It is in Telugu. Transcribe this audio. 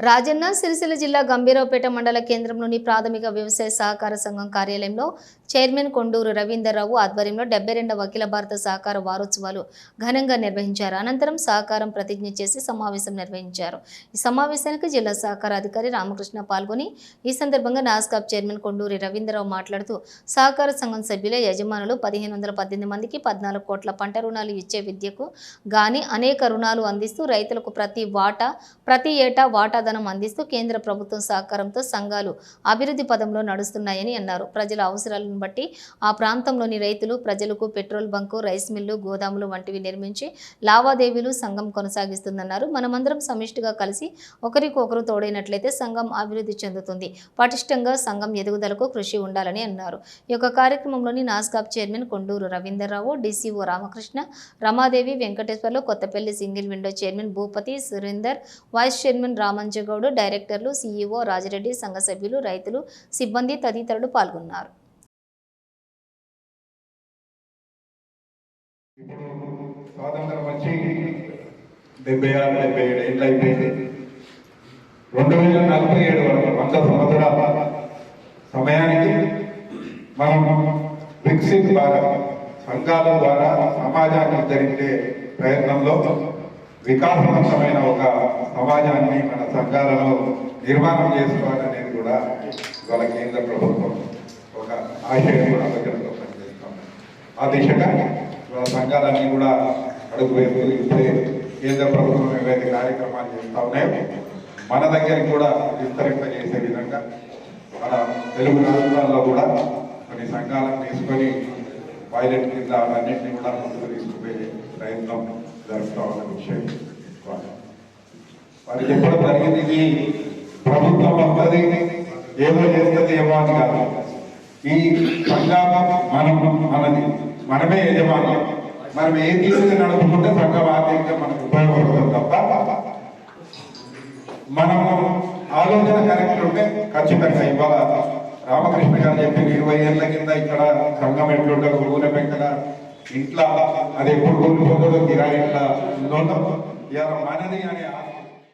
రాజన్న సిరిసిల్ల జిల్లా గంభీరావుపేట మండల కేంద్రంలోని ప్రాథమిక వ్యవసాయ సహకార సంఘం కార్యాలయంలో చైర్మన్ కొండూరు రవీందర్రావు ఆధ్వర్యంలో డెబ్బై రెండవ అఖిల భారత సహకార వారోత్సవాలు ఘనంగా నిర్వహించారు. అనంతరం సహకారం ప్రతిజ్ఞ చేసి సమావేశం నిర్వహించారు. ఈ సమావేశానికి జిల్లా సహకార అధికారి రామకృష్ణ పాల్గొని ఈ సందర్భంగా నాస్కాప్ చైర్మన్ కొండూరి రవీంద్రరావు మాట్లాడుతూ సహకార సంఘం సభ్యుల యజమానులు పదిహేను వందల పద్దెనిమిది మందికి పద్నాలుగు కోట్ల పంట రుణాలు ఇచ్చే విద్యకు గాని అనేక రుణాలు అందిస్తూ రైతులకు ప్రతి వాటా ప్రతి ఏటా సమాధానం అందిస్తూ కేంద్ర ప్రభుత్వం సహకారంతో సంఘాలు అభివృద్ధి పదంలో నడుస్తున్నాయని అన్నారు. ప్రజల అవసరాలను బట్టి ఆ ప్రాంతంలోని రైతులు ప్రజలకు పెట్రోల్ బంకు రైస్ మిల్లు గోదాములు వంటివి నిర్మించి లావాదేవీలు సంఘం కొనసాగిస్తుందన్నారు. మనమందరం సమిష్టిగా కలిసి ఒకరికొకరు తోడైనట్లయితే సంఘం అభివృద్ధి చెందుతుంది. పటిష్టంగా సంఘం ఎదుగుదలకు కృషి ఉండాలని అన్నారు. ఈ యొక్క కార్యక్రమంలోని నాస్కాప్ chairman Konduru Ravinderrao DCO Ramakrishna Ramadevi Venkateswarlu Kothapalli single window chairman Bhupathi Surender vice chairman Ramanjagoud డైరెక్టర్లు సీఈఓ రాజిరెడ్డి సంఘ సభ్యులు రైతులు సిబ్బంది తదితరులు పాల్గొన్నారు. స్వాతంత్రం వచ్చి డెబ్బై ఆరు డెబ్బై ఏడు ఏళ్ళు అయిపోయింది. రెండు వేల నలభై ఏడు వరకు వంద సంవత్సరాల సమయానికి మనం వికసిత్ భారత్ సంఘాల ద్వారా సమాజాన్ని ఉద్ధరించే ప్రయత్నంలో వికాసవంతమైన ఒక మన సంఘాలలో నిర్మాణం చేసుకోవాలనేది కూడా ఇవాళ కేంద్ర ప్రభుత్వం ఒక ఆశయం కూడా ఆలోచనతో ఆ దిశగా ఇవాళ సంఘాలన్నీ కూడా అడుగు వేసుకుని ఇస్తే కేంద్ర ప్రభుత్వం ఏవైతే కార్యక్రమాలు చేస్తా ఉన్నాయో మన దగ్గరికి కూడా విస్తరింపజేసే విధంగా మన తెలుగు రాష్ట్రాల్లో కూడా కొన్ని సంఘాలను తీసుకొని పైలట్ కింద అన్నింటినీ కూడా ముందుకు తీసుకుపోయే ప్రయత్నం జరుపుతా ఉన్న విషయం వారికి చెప్పడం జరిగింది ఇది? ప్రభుత్వం వస్తుంది ఏదో చేస్తుంది ఏమో అని కాదు. ఈ సంఘం మనం మనది మనమే యజమాన్యం మనం ఏ తీసుకుని నడుపుకుంటే సంఘం ఆర్థికంగా మనకు ఉపయోగపడుతుంది తప్ప మనము ఆలోచన కరెక్ట్ ఉంటే ఖచ్చితంగా ఇవాళ రామకృష్ణ గారు చెప్పిన ఇరవై ఏళ్ళ కింద ఇక్కడ సంఘం ఎట్లుండదు ఊర పెంకన ఇంట్లో అది ఎప్పుడు కూలిపోతుందో కిరాయి ఎట్లా ఉందో ఇవాళ మనది అనే ఆలోచన